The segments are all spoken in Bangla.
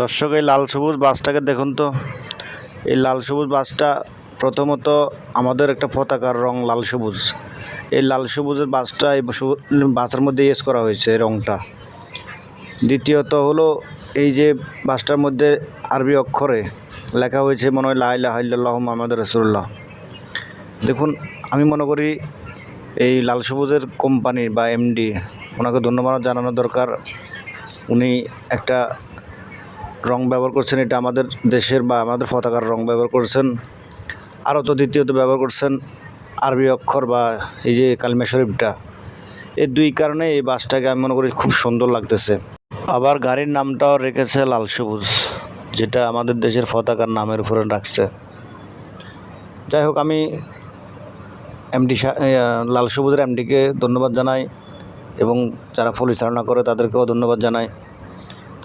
দর্শক, এই লাল সবুজ বাসটাকে দেখুন তো। এই লাল সবুজ বাসটা প্রথমত আমাদের একটা পতাকার রং লাল সবুজ। এই লাল সবুজের বাসটা এই বাসের মধ্যে ইউজ করা হয়েছে রংটা। দ্বিতীয়ত হলো এই যে বাসটার মধ্যে আরবি অক্ষরে লেখা হয়েছে মনে হয় লাইলা হাইল্লাহ মোহাম্মদ রসুল্লাহ দেখুন, আমি মনে করি এই লাল সবুজের কোম্পানি বা এমডি, ওনাকে ধন্যবাদ জানানো দরকার। উনি একটা রং ব্যবহার করছেন, এটা আমাদের দেশের বা আমাদের পতাকার রং ব্যবহার করছেন। আরও তো দ্বিতীয়ত ব্যবহার করছেন আরবি অক্ষর বা এই যে কালিমা শরীফটা। এই দুই কারণে এই বাসটাকে আমি মনে করি খুব সুন্দর লাগতেছে। আবার গাড়ির নামটাও রেখেছে লাল সবুজ, যেটা আমাদের দেশের পতাকার নামের উপরে রাখছে। যাই হোক, আমি এমডি লাল সবুজের এমডিকে ধন্যবাদ জানাই এবং যারা পরিচালনা করে তাদেরকেও ধন্যবাদ জানাই।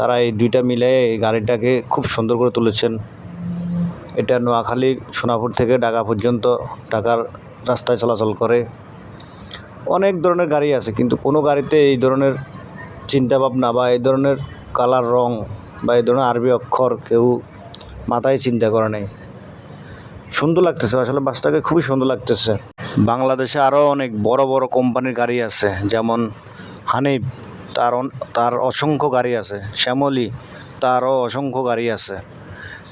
তারা এই দুইটা মিলে এই গাড়িটাকে খুব সুন্দর করে তুলেছেন। এটা নোয়াখালী, সোনাপুর থেকে ঢাকা পর্যন্ত ঢাকার রাস্তায় চলাচল করে। অনেক ধরনের গাড়ি আছে, কিন্তু কোনো গাড়িতে এই ধরনের চিন্তাভাবনা বা এই ধরনের কালার রং বা এই ধরনের আরবি অক্ষর কেউ মাথায় চিন্তা করে নেই। সুন্দর লাগতেছে, আসলে বাসটাকে খুবই সুন্দর লাগতেছে। বাংলাদেশে আরও অনেক বড় বড় কোম্পানির গাড়ি আছে, যেমন হানিফ। তার তার অসংখ্য গাড়ি আছে। শ্যামলী তারও অসংখ্য গাড়ি আছে।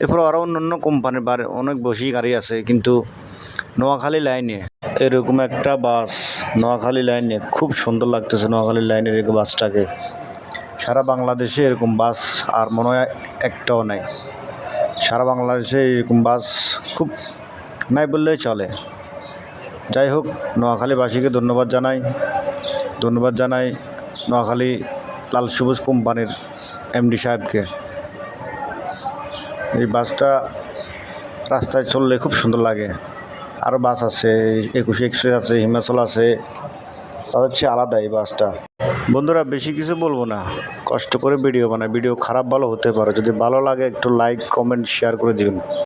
এরপর আরও অন্যান্য কোম্পানির অনেক বেশি গাড়ি আছে, কিন্তু নোয়াখালী লাইনে এরকম একটা বাস নোয়াখালী লাইনে খুব সুন্দর লাগতেছে নোয়াখালী লাইনের এই বাসটাকে। সারা বাংলাদেশে এরকম বাস আর মনে হয় একটাও নাই। সারা বাংলাদেশে এরকম বাস খুব নাই বললেই চলে। যাই হোক, নোয়াখালীবাসীকে ধন্যবাদ জানাই। ধন্যবাদ জানাই নোয়াখালী লাল সবুজ কোম্পানির এমডি সাহেবকে। এই বাসটা রাস্তায় চললে খুব সুন্দর লাগে। আরও বাস আছে, একুশে এক্সপ্রেস আছে, হিমাচল আছে। তাদের হচ্ছে আলাদা এই বাসটা। বন্ধুরা, বেশি কিছু বলব না। কষ্ট করে ভিডিও বানায়। ভিডিও খারাপ ভালো হতে পারে। যদি ভালো লাগে, একটু লাইক কমেন্ট শেয়ার করে দিবেন।